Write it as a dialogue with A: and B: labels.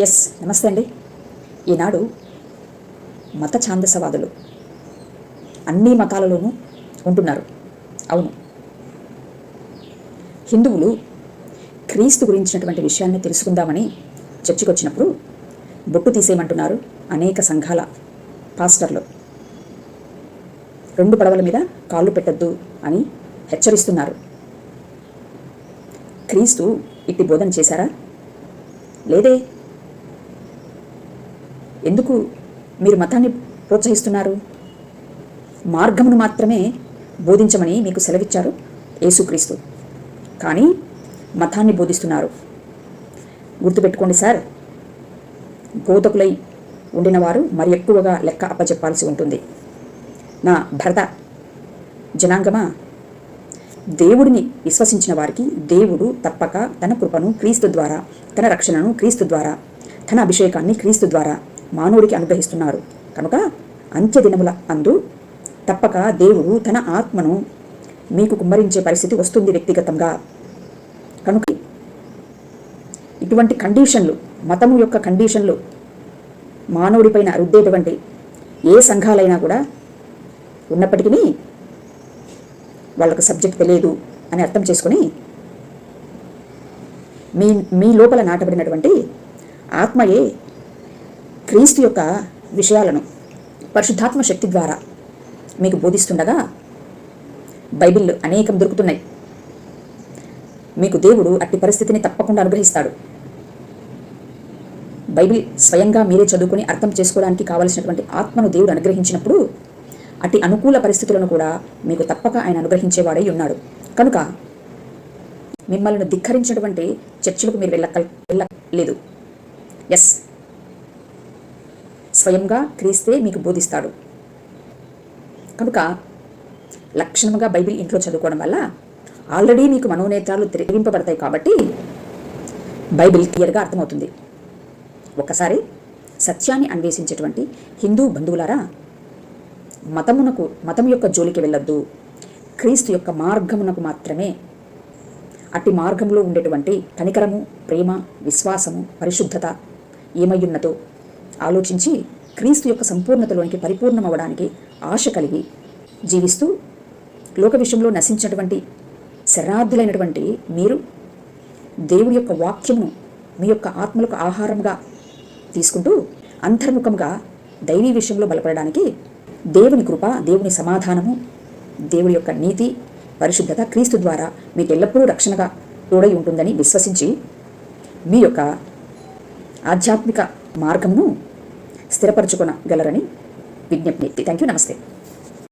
A: Yes నమస్తే అండి. ఈనాడు మత ఛాందసవాదులు అన్ని మతాలలోనూ ఉంటున్నారు. అవును. హిందువులు క్రీస్తు గురించినటువంటి విషయాన్ని తెలుసుకుందామని చర్చికి వచ్చినప్పుడు బొట్టు తీసేయమంటున్నారు అనేక సంఘాల పాస్టర్లు. రెండు పడవల మీద కాళ్ళు పెట్టద్దు అని హెచ్చరిస్తున్నారు. క్రీస్తు ఇట్టి బోధన చేశారా? లేదే? ఎందుకు మీరు మతాన్ని ప్రోత్సహిస్తున్నారు? మార్గమును మాత్రమే బోధించమని మీకు సెలవిచ్చారు యేసుక్రీస్తు. కానీ మతాన్ని బోధిస్తున్నారు. గుర్తుపెట్టుకోండి సార్ బోధకులై ఉండినవారు మరి ఎక్కువగా లెక్క అప్పచెప్పాల్సి ఉంటుంది. నా భరత జనాంగమా? దేవుడిని విశ్వసించిన వారికి దేవుడు తప్పక తన కృపను క్రీస్తు ద్వారా తన రక్షణను క్రీస్తు ద్వారా తన అభిషేకాన్ని క్రీస్తు ద్వారా మానవుడికి అనుగ్రహిస్తున్నారు. కనుక అంత్యదినముల అందు తప్పక దేవుడు తన ఆత్మను మీకు కుమ్మరించే పరిస్థితి వస్తుంది వ్యక్తిగతంగా. కనుక ఇటువంటి కండిషన్లు మతము యొక్క కండిషన్లు మానవుడిపైన రుద్దేటువంటి ఏ సంఘాలైనా కూడా ఉన్నప్పటికీ వాళ్ళకు సబ్జెక్ట్ తెలియదు అని అర్థం చేసుకొని మీ మీ లోపల నాటబడినటువంటి ఆత్మయే క్రీస్తు యొక్క విషయాలను పరిశుద్ధాత్మ శక్తి ద్వారా మీకు బోధిస్తుండగా బైబిల్ అనేకం దొరుకుతున్నాయి. మీకు దేవుడు అట్టి పరిస్థితిని తప్పకుండా అనుగ్రహిస్తాడు. బైబిల్ స్వయంగా మీరే చదువుకుని అర్థం చేసుకోవడానికి కావలసినటువంటి ఆత్మను దేవుడు అనుగ్రహించినప్పుడు అట్టి అనుకూల పరిస్థితులను కూడా మీకు తప్పక ఆయన అనుగ్రహించేవాడై ఉన్నాడు. కనుక మిమ్మల్ని ధిక్కరించినటువంటి చర్చలకు మీరు వెళ్ళక వెళ్ళలేదు. ఎస్ స్వయంగా క్రీస్తే మీకు బోధిస్తాడు. కనుక లక్షణముగా బైబిల్ ఇంట్లో చదువుకోవడం వల్ల ఆల్రెడీ మీకు మనోనేత్రాలు తిరిగింపబడతాయి కాబట్టి బైబిల్ క్లియర్గా అర్థమవుతుంది. ఒక్కసారి సత్యాన్ని అన్వేషించేటువంటి హిందూ బంధువులారా మతమునకు మతం యొక్క జోలికి వెళ్ళొద్దు. క్రీస్తు యొక్క మార్గమునకు మాత్రమే అట్టి మార్గంలో ఉండేటువంటి కనికరము ప్రేమ విశ్వాసము పరిశుద్ధత ఏమయ్యున్నదో ఆలోచించి క్రీస్తు యొక్క సంపూర్ణతలోనికి పరిపూర్ణమవడానికి ఆశ కలిగి జీవిస్తూ లోక విషయంలో నశించినటువంటి శరణార్థులైనటువంటి మీరు దేవుడి యొక్క వాక్యమును మీ యొక్క ఆత్మలకు ఆహారంగా తీసుకుంటూ అంతర్ముఖంగా దైవీ విషయంలో బలపడడానికి దేవుని కృప దేవుని సమాధానము దేవుని యొక్క నీతి పరిశుద్ధత క్రీస్తు ద్వారా మీకు ఎల్లప్పుడూ రక్షణగా తోడై ఉంటుందని విశ్వసించి మీ యొక్క ఆధ్యాత్మిక మార్గమును స్థిరపరచుకొనగలరని విజ్ఞప్తి. థ్యాంక్ యూ నమస్తే.